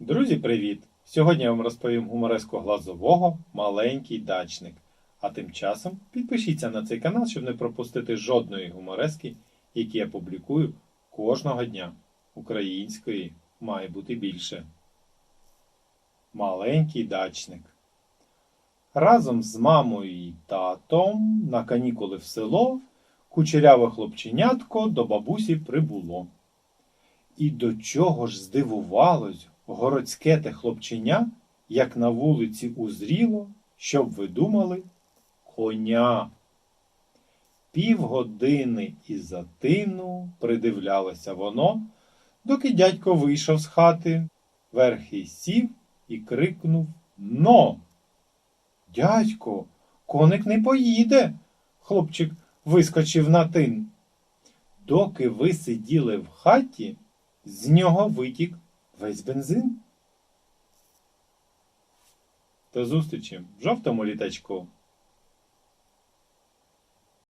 Друзі, привіт! Сьогодні я вам розповім гумореску глазового маленький дачник. А тим часом підпишіться на цей канал, щоб не пропустити жодної гуморески, які я публікую кожного дня. Української має бути більше. Маленький дачник. Разом з мамою і татом на канікули в село кучеряве хлопченятко до бабусі прибуло. І до чого ж здивувалось городське те хлопченя, як на вулиці узріло, щоб ви думали, коня. Півгодини із затину придивлялося воно, доки дядько вийшов з хати, верхи сів і крикнув Но. Дядько, коник не поїде. Хлопчик вискочив на тин. Доки ви сиділи в хаті, з нього витік весь бензин. До зустрічі в жовтому літачку.